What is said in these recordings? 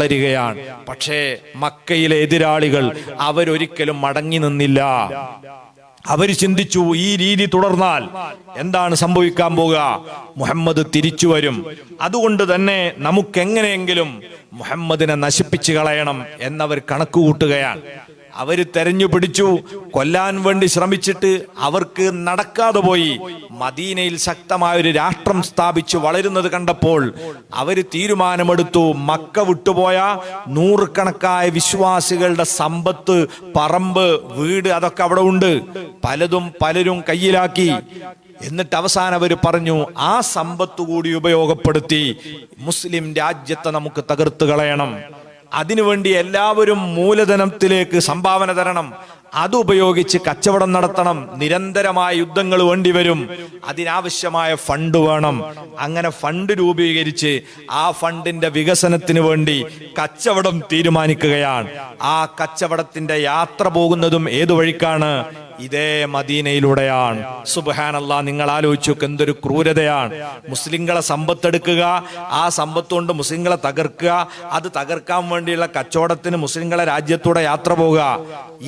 വളരുകയാണ്. പക്ഷേ മക്കയിലെ എതിരാളികൾ അവരൊരിക്കലും മടങ്ങി നിന്നില്ല. അവർ ചിന്തിച്ചു ഈ രീതി തുടർന്നാൽ എന്താണ് സംഭവിക്കാൻ പോകുക? മുഹമ്മദ് തിരിച്ചു വരും. അതുകൊണ്ട് തന്നെ നമുക്കെങ്ങനെയെങ്കിലും മുഹമ്മദിനെ നശിപ്പിച്ചു കളയണം എന്നവർ കണക്ക് അവർ തെരഞ്ഞു പിടിച്ചു. കൊല്ലാൻ വേണ്ടി ശ്രമിച്ചിട്ട് അവർക്ക് നടക്കാതെ പോയി. മദീനയിൽ ശക്തമായ ഒരു രാഷ്ട്രം സ്ഥാപിച്ചു വളരുന്നത് കണ്ടപ്പോൾ അവർ തീരുമാനമെടുത്തു. മക്ക വിട്ടുപോയ നൂറുകണക്കായ വിശ്വാസികളുടെ സമ്പത്ത് പറമ്പ് വീട് അതൊക്കെ അവിടെ ഉണ്ട്. പലതും പലരും കയ്യിലാക്കി. എന്നിട്ട് അവസാനം അവർ പറഞ്ഞു ആ സമ്പത്ത് കൂടി ഉപയോഗപ്പെടുത്തി. മുസ്ലിം രാജ്യത്തെ നമുക്ക് തകർത്ത് കളയണം. അതിനുവേണ്ടി എല്ലാവരും മൂലധനത്തിലേക്ക് സംഭാവന തരണം. അതുപയോഗിച്ച് കച്ചവടം നടത്തണം. നിരന്തരമായ യുദ്ധങ്ങൾ വേണ്ടിവരും അതിനാവശ്യമായ ഫണ്ട് വേണം. അങ്ങനെ ഫണ്ട് രൂപീകരിച്ച് ആ ഫണ്ടിന്റെ വികസനത്തിന് വേണ്ടി കച്ചവടം തീരുമാനിക്കുകയാണ്. ആ കച്ചവടത്തിന്റെ യാത്ര പോകുന്നതും ഏതു വഴിക്കാണ്? ഇതേ മദീനയിലൂടെയാണ്. സുബഹാനല്ല നിങ്ങൾ ആലോചിച്ചു എന്തൊരു ക്രൂരതയാണ്. മുസ്ലിങ്ങളെ സമ്പത്തെടുക്കുക ആ സമ്പത്ത് കൊണ്ട് മുസ്ലിങ്ങളെ തകർക്കുക അത് തകർക്കാൻ വേണ്ടിയുള്ള കച്ചവടത്തിന് മുസ്ലിങ്ങളെ രാജ്യത്തൂടെ യാത്ര പോവുക.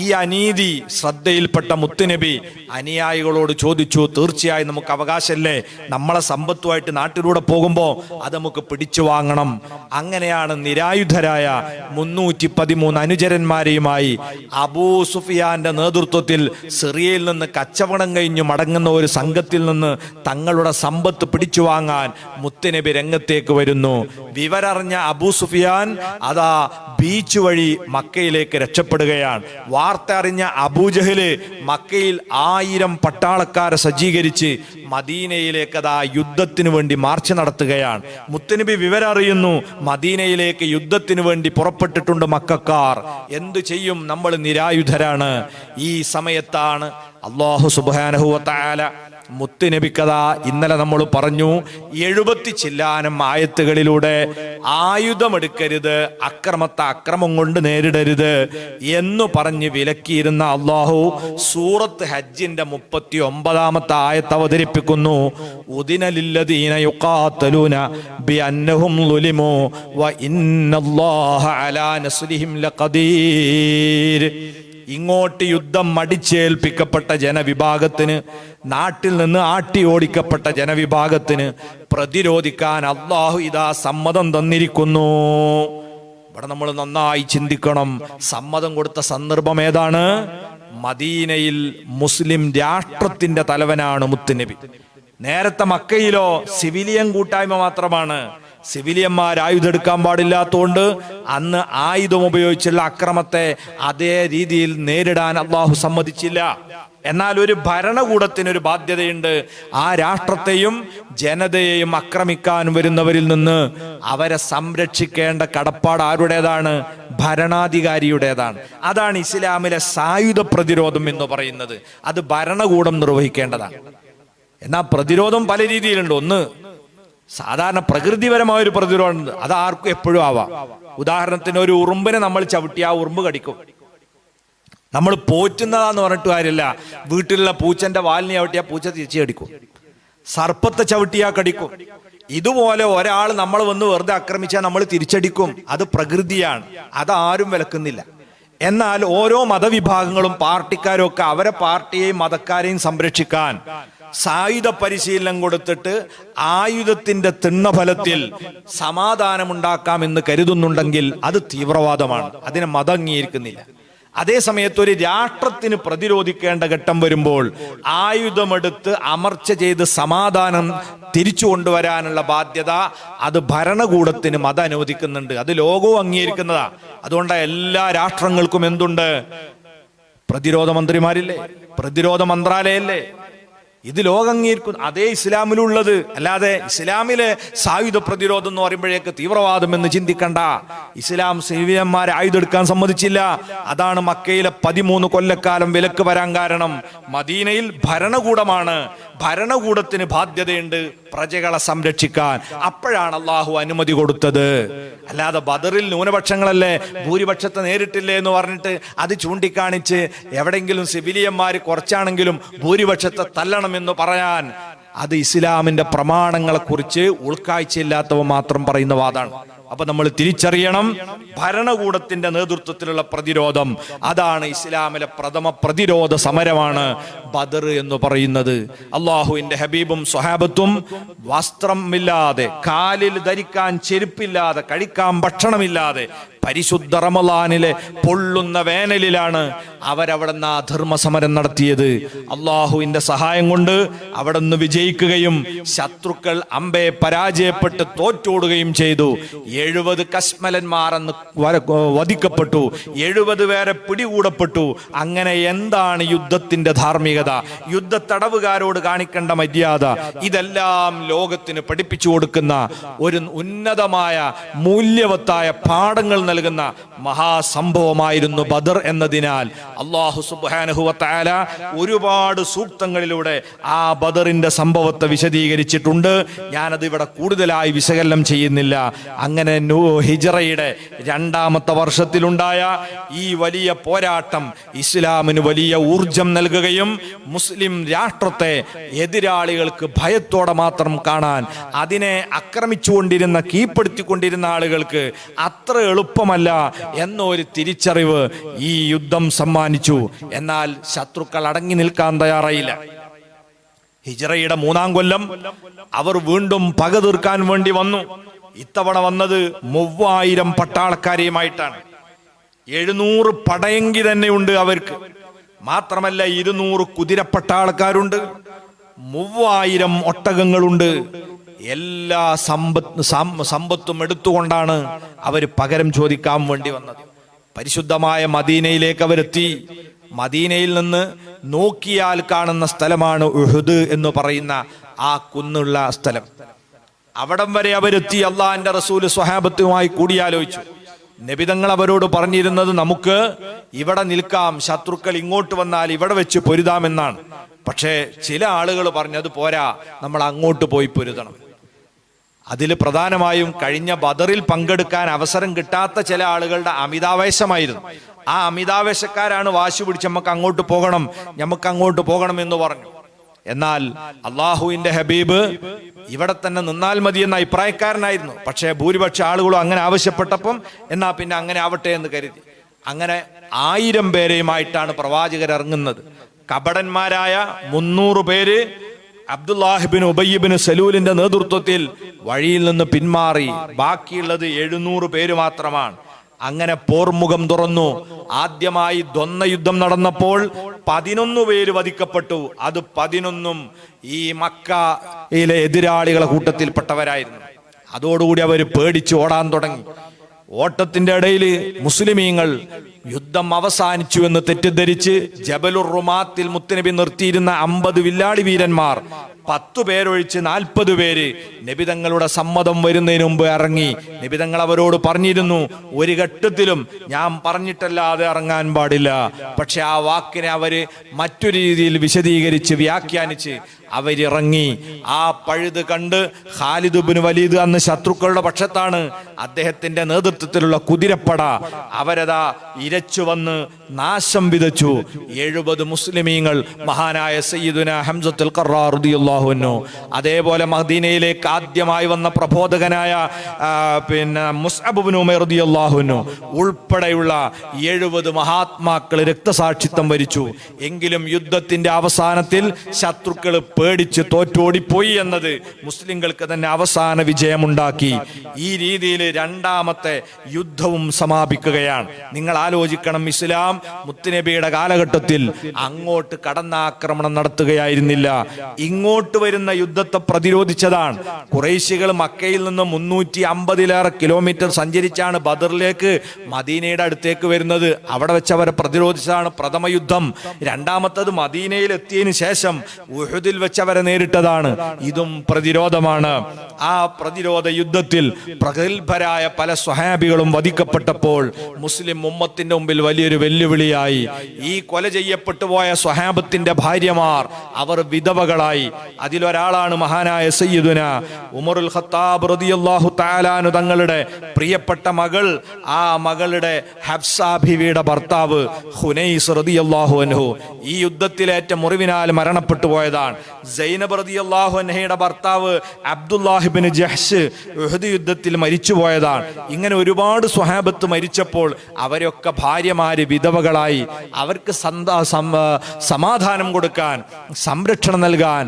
ഈ അനീതി ശ്രദ്ധയിൽപ്പെട്ട മുത്തുനബി അനുയായികളോട് ചോദിച്ചു തീർച്ചയായും നമുക്ക് അവകാശമല്ലേ? നമ്മളെ സമ്പത്തുമായിട്ട് നാട്ടിലൂടെ പോകുമ്പോൾ അത് നമുക്ക് പിടിച്ചു വാങ്ങണം. അങ്ങനെയാണ് നിരായുധരായ മുന്നൂറ്റി പതിമൂന്ന് അനുചരന്മാരെയുമായി അബൂ സുഫിയാന്റെ നേതൃത്വത്തിൽ സിറിയയിൽ നിന്ന് കച്ചവടം കഴിഞ്ഞ് മടങ്ങുന്ന ഒരു സംഘത്തിൽ നിന്ന് തങ്ങളുടെ സമ്പത്ത് പിടിച്ചു വാങ്ങാൻ മുത്തുനബി രംഗത്തേക്ക് വരുന്നു. വിവരറിഞ്ഞ അബൂ സുഫിയാൻ അതാ ബീച്ച് വഴി മക്കയിലേക്ക് രക്ഷപ്പെടുകയാണ്. വാർത്ത അറിഞ്ഞ അബൂജഹൽ മക്കയിൽ ആയിരം പട്ടാളക്കാരെ സജ്ജീകരിച്ച് മദീനയിലേക്ക് അതാ യുദ്ധത്തിന് വേണ്ടി മാർച്ച് നടത്തുകയാണ്. മുത്തനബി വിവരം അറിയുന്നു മദീനയിലേക്ക് യുദ്ധത്തിന് വേണ്ടി പുറപ്പെട്ടിട്ടുണ്ട് മക്കാർ. എന്തു ചെയ്യും? നമ്മൾ നിരായുധരാണ്. ഈ സമയത്താണ് അള്ളാഹു സുബാനഹുവല മുത്തുനബിക്കഥ ഇന്നലെ നമ്മൾ പറഞ്ഞു എഴുപത്തി ചില്ലാനം ആയത്തുകളിലൂടെ ആയുധമെടുക്കരുത് അക്രമത്തെ അക്രമം കൊണ്ട് നേരിടരുത് എന്ന് പറഞ്ഞ് വിലക്കിയിരുന്ന അള്ളാഹു സൂറത്ത് ഹജ്ജിന്റെ മുപ്പത്തി ഒമ്പതാമത്തെ ആയത്ത് അവതരിപ്പിക്കുന്നു. ഉദിനലില്ലദീന വ അലാ നസ്ലിഹിം ലഖദീർ. ഇങ്ങോട്ട് യുദ്ധം മടിച്ചേൽപ്പിക്കപ്പെട്ട ജനവിഭാഗത്തിന് നാട്ടിൽ നിന്ന് ആട്ടി ഓടിക്കപ്പെട്ട ജനവിഭാഗത്തിന് പ്രതിരോധിക്കാൻ അള്ളാഹു ഇതാ സമ്മതം തന്നിരിക്കുന്നു. ഇവിടെ നമ്മൾ നന്നായി ചിന്തിക്കണം. സമ്മതം കൊടുത്ത സന്ദർഭം ഏതാണ്? മദീനയിൽ മുസ്ലിം രാഷ്ട്രത്തിന്റെ തലവനാണ് മുത്തുനബി. നേരത്തെ മക്കയിലോ സിവിലിയൻ കൂട്ടായ്മ മാത്രമാണ്. സിവിലിയന്മാർ ആയുധം എടുക്കാൻ പാടില്ലാത്തതുകൊണ്ട് അന്ന് ആയുധം ഉപയോഗിച്ചുള്ള അക്രമത്തെ അതേ രീതിയിൽ നേരിടാൻ അള്ളാഹു സമ്മതിച്ചില്ല. എന്നാൽ ഒരു ഭരണകൂടത്തിന് ഒരു ബാധ്യതയുണ്ട്. ആ രാഷ്ട്രത്തെയും ജനതയെയും ആക്രമിക്കാൻ വരുന്നവരിൽ നിന്ന് അവരെ സംരക്ഷിക്കേണ്ട കടപ്പാട് ആരുടേതാണ്? ഭരണാധികാരിയുടേതാണ്. അതാണ് ഇസ്ലാമിലെ സായുധ പ്രതിരോധം എന്ന് പറയുന്നത്. അത് ഭരണകൂടം നിർവഹിക്കേണ്ടതാണ്. എന്നാൽ പ്രതിരോധം പല രീതിയിലുണ്ട്. ഒന്ന് സാധാരണ പ്രകൃതിപരമായ ഒരു പ്രതിരോധം അത് ആർക്കും എപ്പോഴും ആവാം. ഉദാഹരണത്തിന് ഒരു ഉറുമ്പിനെ നമ്മൾ ചവിട്ടി ആ ഉറുമ്പ് കടിക്കും. നമ്മൾ പോറ്റുന്നതാന്ന് പറഞ്ഞിട്ട് കാര്യമില്ല. വീട്ടിലുള്ള പൂച്ചന്റെ വാലിനെ ചവിട്ടിയാ പൂച്ച തിരിച്ചു കടിക്കും. സർപ്പത്തെ ചവിട്ടിയാ കടിക്കും. ഇതുപോലെ ഒരാൾ നമ്മൾ വന്ന് വെറുതെ ആക്രമിച്ചാൽ നമ്മൾ തിരിച്ചടിക്കും. അത് പ്രകൃതിയാണ്. അതാരും വിലക്കുന്നില്ല. എന്നാൽ ഓരോ മതവിഭാഗങ്ങളും പാർട്ടിക്കാരും ഒക്കെ അവരെ പാർട്ടിയെയും മതക്കാരെയും സംരക്ഷിക്കാൻ സായുധ പരിശീലനം കൊടുത്തിട്ട് ആയുധത്തിന്റെ തിണ്ണഫലത്തിൽ സമാധാനമുണ്ടാക്കാമെന്ന് കരുതുന്നുണ്ടെങ്കിൽ അത് തീവ്രവാദമാണ്. അതിനെ മതം അംഗീകരിക്കുന്നില്ല. അതേ സമയത്ത് ഒരു രാഷ്ട്രത്തിന് പ്രതിരോധിക്കേണ്ട ഘട്ടം വരുമ്പോൾ ആയുധമെടുത്ത് അമർച്ച ചെയ്ത് സമാധാനം തിരിച്ചു കൊണ്ടുവരാനുള്ള ബാധ്യത അത് ഭരണകൂടത്തിന് അത് അനുവദിക്കുന്നുണ്ട്. അത് ലോകവും അംഗീകരിക്കുന്നതാ. അതുകൊണ്ട് എല്ലാ രാഷ്ട്രങ്ങൾക്കും എന്തുണ്ട്? പ്രതിരോധ മന്ത്രിമാരില്ലേ? പ്രതിരോധ മന്ത്രാലയല്ലേ? ഇത് ലോകം അംഗീകരിക്കുന്നു അതേ ഇസ്ലാമിലുള്ളത്. അല്ലാതെ ഇസ്ലാമിലെ സായുധ പ്രതിരോധം എന്ന് പറയുമ്പോഴേക്ക് തീവ്രവാദം എന്ന് ചിന്തിക്കണ്ട. ഇസ്ലാം സേവിയന്മാരെ ആയുധം എടുക്കാൻ സമ്മതിച്ചില്ല. അതാണ് മക്കയിലെ പതിമൂന്ന് കൊല്ലക്കാലം വിലക്ക് വരാൻ കാരണം. മദീനയിൽ ഭരണകൂടമാണ്. ഭരണകൂടത്തിന് ബാധ്യതയുണ്ട് പ്രജകളെ സംരക്ഷിക്കാൻ. അപ്പോഴാണ് അള്ളാഹു അനുമതി കൊടുത്തത്. അല്ലാതെ ബദറിൽ ന്യൂനപക്ഷങ്ങളല്ലേ ഭൂരിപക്ഷത്തെ നേരിട്ടില്ലേ എന്ന് പറഞ്ഞിട്ട് അത് ചൂണ്ടിക്കാണിച്ച് എവിടെങ്കിലും സിവിലിയന്മാർ കുറച്ചാണെങ്കിലും ഭൂരിപക്ഷത്തെ തല്ലണമെന്ന് പറയാൻ. അത് ഇസ്ലാമിന്റെ പ്രമാണങ്ങളെ കുറിച്ച് ഉൾക്കാഴ്ചയില്ലാത്തവ മാത്രം പറയുന്ന വാദാണ്. അപ്പൊ നമ്മൾ തിരിച്ചറിയണം ഭരണകൂടത്തിന്റെ നേതൃത്വത്തിലുള്ള പ്രതിരോധം. അതാണ് ഇസ്ലാമിലെ പ്രഥമ പ്രതിരോധ സമരമാണ് ബദർ എന്ന് പറയുന്നത്. അള്ളാഹുവിന്റെ ഹബീബും സ്വഹാബത്തും വസ്ത്രമില്ലാതെ കാലിൽ ധരിക്കാൻ ചെരുപ്പില്ലാതെ കഴിക്കാൻ ഭക്ഷണമില്ലാതെ പരിശുദ്ധ റമലാനിലെ പൊള്ളുന്ന വേനലിലാണ് അവരവിടുന്ന് ആ ധർമ്മ സമരം നടത്തിയത്. അള്ളാഹുവിന്റെ സഹായം കൊണ്ട് അവിടെ വിജയിക്കുകയും ശത്രുക്കൾ അമ്പയെ പരാജയപ്പെട്ട് തോറ്റോടുകയും ചെയ്തു. എഴുപത് കശ്മലന്മാർ അന്ന് വധിക്കപ്പെട്ടു. എഴുപത് പേരെ പിടികൂടപ്പെട്ടു. അങ്ങനെ എന്താണ് യുദ്ധത്തിന്റെ ധാർമ്മികത? യുദ്ധ തടവുകാരോട് കാണിക്കേണ്ട മര്യാദ. ഇതെല്ലാം ലോകത്തിന് പഠിപ്പിച്ചു കൊടുക്കുന്ന ഒരു ഉന്നതമായ മൂല്യവത്തായ പാഠങ്ങൾ നൽകുന്ന മഹാസംഭവമായിരുന്നു ബദർ എന്നതിനാൽ. അള്ളാഹു സുബാനുഹുവത്തായ ഒരുപാട് സൂക്തങ്ങളിലൂടെ ആ ബദറിന്റെ സംഭവത്തെ വിശദീകരിച്ചിട്ടുണ്ട്. ഞാനത് ഇവിടെ കൂടുതലായി വിശകലനം ചെയ്യുന്നില്ല. അങ്ങനെ ഹിജറയുടെ രണ്ടാമത്തെ വർഷത്തിലുണ്ടായ ഈ വലിയ പോരാട്ടം ഇസ്ലാമിന് വലിയ ഊർജം നൽകുകയും മുസ്ലിം രാഷ്ട്രത്തെ എതിരാളികൾക്ക് ഭയത്തോടെ മാത്രം കാണാൻ അതിനെ ആക്രമിച്ചുകൊണ്ടിരുന്ന കീഴ്പ്പെടുത്തിക്കൊണ്ടിരുന്ന ആളുകൾക്ക് അത്ര എളുപ്പമല്ല എന്നൊരു തിരിച്ചറിവ് ഈ യുദ്ധം സമ്മാനിച്ചു. എന്നാൽ ശത്രുക്കൾ അടങ്ങി നിൽക്കാൻ തയ്യാറായില്ല. ഹിജറയുടെ മൂന്നാം കൊല്ലം അവർ വീണ്ടും പക തീർക്കാൻ വേണ്ടി വന്നു. ഇത്തവണ വന്നത് മൂവായിരം പട്ടാളക്കാരെയുമായിട്ടാണ്. എഴുന്നൂറ് പടയെങ്കി തന്നെയുണ്ട് അവർക്ക്. മാത്രമല്ല ഇരുന്നൂറ് കുതിരപ്പട്ടാളക്കാരുണ്ട്. മൂവായിരം ഒട്ടകങ്ങളുണ്ട്. എല്ലാ സമ്പത്ത് സമ്പത്തും എടുത്തുകൊണ്ടാണ് അവർ പകരം ചോദിക്കാൻ വേണ്ടി വന്നത്. പരിശുദ്ധമായ മദീനയിലേക്ക് അവരെത്തി. മദീനയിൽ നിന്ന് നോക്കിയാൽ കാണുന്ന സ്ഥലമാണ് ഉഹുദ് എന്ന് പറയുന്ന ആ കുന്നുള്ള സ്ഥലം. അവിടം വരെ അവരെത്തി അള്ളാഹിന്റെ റസൂൽ സ്വഹാബത്തുമായി കൂടിയാലോചിച്ചു. നബിതങ്ങൾ അവരോട് പറഞ്ഞിരുന്നത് നമുക്ക് ഇവിടെ നിൽക്കാം ശത്രുക്കൾ ഇങ്ങോട്ട് വന്നാൽ ഇവിടെ വെച്ച് പൊരുതാമെന്നാണ്. പക്ഷേ ചില ആളുകൾ പറഞ്ഞത് പോരാ നമ്മൾ അങ്ങോട്ട് പോയി പൊരുതണം. അതിൽ പ്രധാനമായും കഴിഞ്ഞ ബദറിൽ പങ്കെടുക്കാൻ അവസരം കിട്ടാത്ത ചില ആളുകളുടെ അമിതാവേശമായിരുന്നു. ആ അമിതാവേശക്കാരാണ് വാശി പിടിച്ച് നമുക്ക് അങ്ങോട്ട് പോകണം നമുക്ക് അങ്ങോട്ട് പോകണം എന്ന് പറഞ്ഞു. എന്നാൽ അള്ളാഹുവിന്റെ ഹബീബ് ഇവിടെ തന്നെ നിന്നാൽ മതി എന്ന അഭിപ്രായക്കാരനായിരുന്നു. പക്ഷേ ഭൂരിപക്ഷ ആളുകളും അങ്ങനെ ആവശ്യപ്പെട്ടപ്പം എന്നാ പിന്നെ അങ്ങനെ ആവട്ടെ എന്ന് കരുതി. അങ്ങനെ ആയിരം പേരെയുമായിട്ടാണ് പ്രവാചകർ ഇറങ്ങുന്നത്. കപടന്മാരായ മുന്നൂറ് പേര് അബ്ദുല്ലാഹിബിൻ ഉബയ്യബിന് സലൂലിന്റെ നേതൃത്വത്തിൽ വഴിയിൽ നിന്ന് പിന്മാറി. ബാക്കിയുള്ളത് എഴുന്നൂറ് പേര് മാത്രമാണ്. അങ്ങനെ പോർമുഖം തുറന്നു. ആദ്യമായി ദ്വന്ദ് യുദ്ധം നടന്നപ്പോൾ പതിനൊന്ന് പേര് വധിക്കപ്പെട്ടു. അത് പതിനൊന്നും ഈ മക്കയിലെ എതിരാളികളെ കൂട്ടത്തിൽപ്പെട്ടവരായിരുന്നു. അതോടുകൂടി അവർ പേടിച്ച് ഓടാൻ തുടങ്ങി. ഓട്ടത്തിന്റെ ഇടയിൽ മുസ്ലിമീങ്ങൾ യുദ്ധം അവസാനിച്ചു എന്ന് തെറ്റിദ്ധരിച്ച് ജബലുർ റുമാത്തിൽ മുത്തനബി നിർത്തിയിരുന്ന അമ്പത് വില്ലാളി വീരന്മാർ പത്തു പേരൊഴിച്ച് നാൽപ്പത് പേര് നബിതങ്ങളുടെ സമ്മതം വരുന്നതിന് മുമ്പ് ഇറങ്ങി. നബിതങ്ങൾ അവരോട് പറഞ്ഞിരുന്നു ഒരു ഘട്ടത്തിലും ഞാൻ പറഞ്ഞിട്ടല്ലാതെ ഇറങ്ങാൻ പാടില്ല. പക്ഷെ ആ വാക്കിനെ അവർ മറ്റൊരു രീതിയിൽ വിശദീകരിച്ച് വ്യാഖ്യാനിച്ച് അവരിറങ്ങി. ആ പഴുത് കണ്ട് ഖാലിദുബിന് വലീദ് അന്ന് ശത്രുക്കളുടെ പക്ഷത്താണ് അദ്ദേഹത്തിന്റെ നേതൃത്വത്തിലുള്ള കുതിരപ്പട. അവരതാ ഇരച്ചു വന്ന് നാശം വിതച്ചു. എഴുപത് മുസ്ലിമീങ്ങൾ മഹാനായ സയ്യിദുന ഹംസത്തുൽ ഖറാറുദിയുള്ളാഹുനു അതേപോലെ മദീനയിലേക്ക് ആദ്യമായി വന്ന പ്രബോധകനായ പിന്നെ മുസ്അബുബിൻ ഉമേറുദിയുള്ളാഹുനു ഉൾപ്പെടെയുള്ള എഴുപത് മഹാത്മാക്കൾ രക്തസാക്ഷിത്വം വരിച്ചു. എങ്കിലും യുദ്ധത്തിന്റെ അവസാനത്തിൽ ശത്രുക്കൾ പേടിച്ച് തോറ്റോടിപ്പോയി എന്നത് മുസ്ലിങ്ങൾക്ക് തന്നെ അവസാന വിജയമുണ്ടാക്കി. ഈ രീതിയിൽ രണ്ടാമത്തെ യുദ്ധവും സമാപിക്കുകയാണ്. നിങ്ങൾ ആലോചിക്കണം ഇസ്ലാം. മുത്തുനബിയുടെ കാലഘട്ടത്തിൽ അങ്ങോട്ട് കടന്നാക്രമണം നടത്തുകയായിരുന്നില്ല. ഇങ്ങോട്ട് വരുന്ന യുദ്ധത്തെ പ്രതിരോധിച്ചതാണ്. കുറേശികൾ മക്കയിൽ നിന്ന് മുന്നൂറ്റി അമ്പതിലേറെ കിലോമീറ്റർ സഞ്ചരിച്ചാണ് ബദറിലേക്ക് മദീനയുടെ അടുത്തേക്ക് വരുന്നത്. അവിടെ വെച്ച് അവരെ പ്രതിരോധിച്ചതാണ് പ്രഥമ യുദ്ധം. രണ്ടാമത്തത് മദീനയിൽ എത്തിയതിനു ശേഷം ഉഹുദിൽ വെച്ച് അവരെ നേരിട്ടതാണ്. ഇതും പ്രതിരോധമാണ്. ആ പ്രതിരോധ യുദ്ധത്തിൽ പ്രഗത്ഭരായ പല സ്വഹാബികളും വധിക്കപ്പെട്ടപ്പോൾ മുസ്ലിം ഉമ്മത്തിന്റെ മുമ്പിൽ വലിയൊരു വെല്ലുവിളിയായി. ഈ കൊല ചെയ്യപ്പെട്ടു പോയ സ്വഹാബത്തിന്റെ ഭാര്യമാർ അവർ വിധവകളായി. അതിലൊരാളാണ് മഹാനായ സയ്യിദുന ഉമറുൽ ഖത്താബ് റളിയല്ലാഹു താലാനു തങ്ങളുടെ പ്രിയപ്പെട്ട മകൾ. ആ മകളുടെ ഹബ്സ ഭർത്താവ് ഹുനൈസ് റളിയല്ലാഹു അൻഹു ഈ യുദ്ധത്തിലേറ്റ മുറിവിനാൽ മരണപ്പെട്ടു പോയതാണ്. സൈനബ് റളിയല്ലാഹു അൻഹയുടെ ഭർത്താവ് അബ്ദുല്ലാഹിബിൻ ജഹ്ഷ് യുദ്ധത്തിൽ മരിച്ചു പോയതാണ് ഇങ്ങനെ ഒരുപാട് സ്വഹാബത്ത് മരിച്ചപ്പോൾ അവരൊക്കെ ഭാര്യമാര് വിധവകളായി അവർക്ക് സന്താ സമാധാനം കൊടുക്കാൻ സംരക്ഷണം നൽകാൻ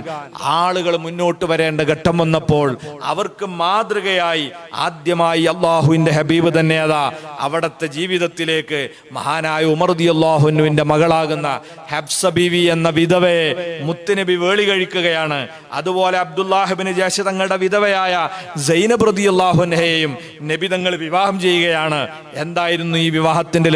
ആളുകൾ മുന്നോട്ട് വരേണ്ട ഘട്ടം വന്നപ്പോൾ അവർക്ക് മാതൃകയായി ആദ്യമായി അള്ളാഹുവിന്റെ ഹബീബ് തന്നെ അതാ അവിടുത്തെ ജീവിതത്തിലേക്ക് മഹാനായ ഉമർദി അള്ളാഹുനുവിന്റെ മകളാകുന്ന ഹബ്സ ബിവി എന്ന വിധവയെ മുത്തുനബി വേളി കഴിക്കുകയാണ്. അതുപോലെ അബ്ദുല്ലാഹിബിന് ജേഷ തങ്ങളുടെ വിധവയായ സൈനബ് അള്ളാഹുനെയും നബി തങ്ങൾ വിവാഹം ചെയ്യുകയാണ്. എന്തായിരുന്നു ഈ വിവാഹത്തിന്റെ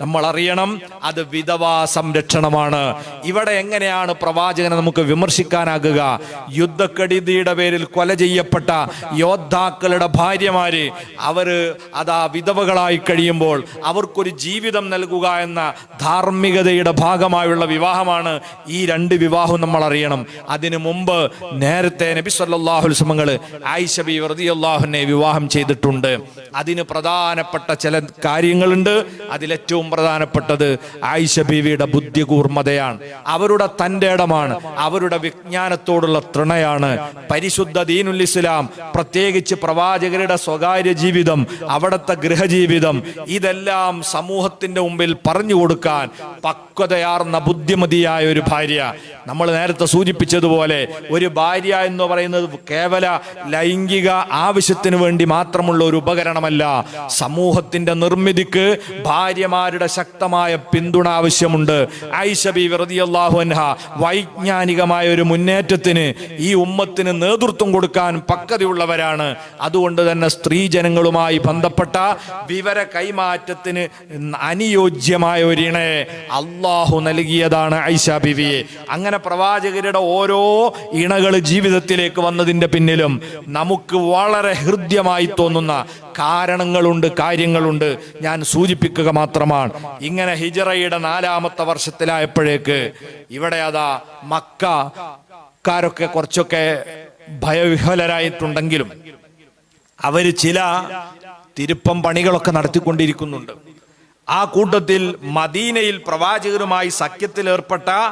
നമ്മൾ അറിയണം അത് വിധവാ സംരക്ഷണമാണ്. ഇവിടെ എങ്ങനെയാണ് പ്രവാചകനെ നമുക്ക് വിമർശിക്കാനാകുക? യുദ്ധക്കെടുതിയുടെ പേരിൽ കൊല ചെയ്യപ്പെട്ട യോദ്ധാക്കളുടെ ഭാര്യമാര് അവർ അതാ വിധവകളായി കഴിയുമ്പോൾ അവർക്കൊരു ജീവിതം നൽകുക എന്ന ധാർമ്മികതയുടെ ഭാഗമായുള്ള വിവാഹമാണ് ഈ രണ്ട് വിവാഹവും നമ്മൾ അറിയണം അതിനു മുമ്പ് നേരത്തെ നബി സല്ലല്ലാഹു അലൈഹി ആയിഷബി റളിയല്ലാഹുവിനെ വിവാഹം ചെയ്തിട്ടുണ്ട്. അതിന് പ്രധാനപ്പെട്ട ചില കാര്യങ്ങളുണ്ട്. അതിലേറ്റവും പ്രധാനപ്പെട്ടത് ആയിഷ ബീവിയുടെ ബുദ്ധികൂർമ്മതയാണ്. അവരുടെ തന്റെ ഇടമാണ്. അവരുടെ വിജ്ഞാനത്തോടുള്ള തൃണയാണ്. പരിശുദ്ധ ദീനുൽ ഇസ്ലാം പ്രത്യേകിച്ച് പ്രവാചകരുടെ സ്വകാര്യ ജീവിതം അവിടുത്തെ ഗൃഹജീവിതം ഇതെല്ലാം സമൂഹത്തിന്റെ മുമ്പിൽ പറഞ്ഞു കൊടുക്കാൻ പക്വതയാർന്ന ബുദ്ധിമതിയായ ഒരു ഭാര്യ. നമ്മൾ നേരത്തെ സൂചിപ്പിച്ചതുപോലെ ഒരു ഭാര്യ എന്ന് പറയുന്നത് കേവല ലൈംഗിക ആവശ്യത്തിന് വേണ്ടി മാത്രമുള്ള ഒരു ഉപകരണമല്ല. സമൂഹത്തിന്റെ നിർമ്മിതിക്ക് ഭാര്യമാരുടെ ശക്തമായ പിന്തുണ ആവശ്യമുണ്ട്. ഐഷബി വെറുതിയല്ലാഹു അൻഹ വൈജ്ഞാനികമായ ഒരു മുന്നേറ്റത്തിന് ഈ ഉമ്മത്തിന് നേതൃത്വം കൊടുക്കാൻ പക്വതയുള്ളവരാണ്. അതുകൊണ്ട് തന്നെ സ്ത്രീജനങ്ങളുമായി ബന്ധപ്പെട്ട വിവര കൈമാറ്റത്തിന് അനുയോജ്യമായ ഒരു ഇണയെ അള്ളാഹു നൽകിയതാണ് ഐഷ ബിവിയെ അങ്ങനെ പ്രവാചകരുടെ ഓരോ ഇണകൾ ജീവിതത്തിലേക്ക് വന്നതിന്റെ പിന്നിലും നമുക്ക് വളരെ ഹൃദ്യമായി തോന്നുന്ന കാരണങ്ങളുണ്ട് കാര്യങ്ങളുണ്ട്. ഞാൻ സൂചിപ്പിക്കുക മാത്രമാണ്. ഇങ്ങനെ ഹിജറയുടെ നാലാമത്തെ വർഷത്തിലായപ്പോഴേക്ക് ഇവിടെ അതാ മക്ക കാരൊക്കെ കുറച്ചൊക്കെ ഭയവിഹ്വലരായിട്ടുണ്ടെങ്കിലും അവർ ചില തിരുപ്പം പണികളൊക്കെ നടത്തിക്കൊണ്ടിരിക്കുന്നുണ്ട്. ആ കൂട്ടത്തിൽ മദീനയിൽ പ്രവാചകരുമായി സഖ്യത്തിൽ ഏർപ്പെട്ട